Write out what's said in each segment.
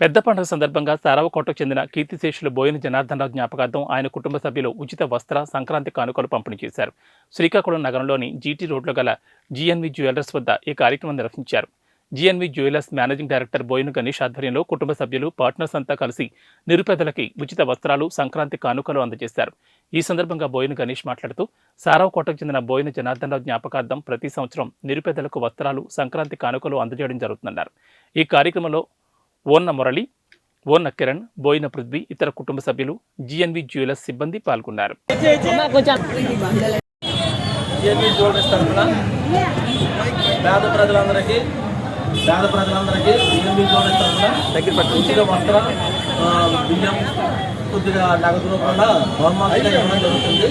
పెద్ద పండుగ సందర్భంగా సారవకోటకు చెందిన కీర్తిశేషులు బోయిన జనార్దనరావు జ్ఞాపకార్థం ఆయన కుటుంబ సభ్యులు ఉచిత వస్త్ర సంక్రాంతి కానుకలు పంపిణీ చేశారు. శ్రీకాకుళం నగరంలోని జీటీ రోడ్లో గల జీఎన్వి జ్యువెలర్స్ వద్ద ఈ కార్యక్రమం నిర్వహించారు. GNV jewellers managing director Boina Ganesh ఆధ్వర్యంలో కుటుంబ సభ్యులు పార్ట్నర్స్ అంతా కలిసి నిరుపేదలకి ఉచిత వస్త్రాలు సంక్రాంతి కానుకలు అందజేశారు. ఈ సందర్భంగా బోయిన గణేష్ మాట్లాడుతూ సారావకోటకు చెందిన బోయిన జనార్దనరావు జ్ఞాపకార్థం ప్రతి సంవత్సరం నిరుపేదలకు వస్త్రాలు సంక్రాంతి కానుకలు అందజేయడం జరుగుతుందన్నారు. ఈ కార్యక్రమంలో ఓన్న మురళి ఓన్న కిరణ్ బోయిన పృథ్వీ ఇతర కుటుంబ సభ్యులు జిఎన్వి జ్యువెలర్స్ సిబ్బంది పాల్గొన్నారు. పేద ప్రజలందరికీ పేద ప్రజలందరికీ ఏపీ జ్యువెలర్స్ తరఫున ఉచిత వస్త్ర బియ్యం కొద్దిగా నగదు రూపంలో బహుమతిగా ఇవ్వడం జరుగుతుంది.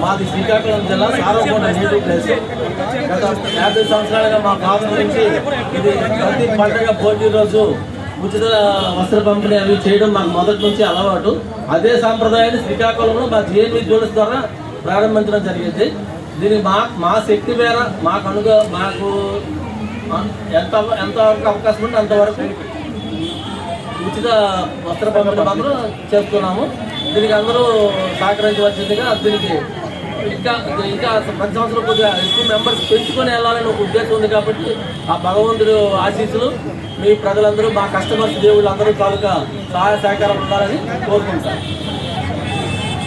మాది శ్రీకాకుళం జిల్లా సారవకోట నేటివ్ ప్లేస్. గత యాభై సంవత్సరాలుగా మా కాలం గురించి ఇది ప్రతి పండుగ భోజీ రోజు ఉచిత వస్త్ర పంపిణీ అవి చేయడం మాకు మొదటి నుంచి అలవాటు. అదే సాంప్రదాయాన్ని శ్రీకాకుళంలో మా జిఎన్వి జ్యువెలర్స్ ద్వారా ప్రారంభించడం జరిగింది. దీనికి మా మా శక్తి మేర మాకు అనుగా మాకు ఎంత ఎంతవరకు అవకాశం ఉంటే అంతవరకు ఉచిత వస్త్ర పంపిణీ మాత్రం చేస్తున్నాము. దీనికి అందరూ సహకరించవలసిందిగా దీనికి ఇంకా ఇంకా ప్రతి సంవత్సరం కొద్దిగా ఎక్కువ మెంబర్స్ పెంచుకొని వెళ్ళాలని ఒక ఉద్దేశం ఉంది కాబట్టి ఆ భగవంతుడు ఆశీస్సులు మీ ప్రజలందరూ మా కస్టమర్స్ దేవుళ్ళు అందరూ తాలూకా సహాయ సహకారం ఉండాలని కోరుకుంటాను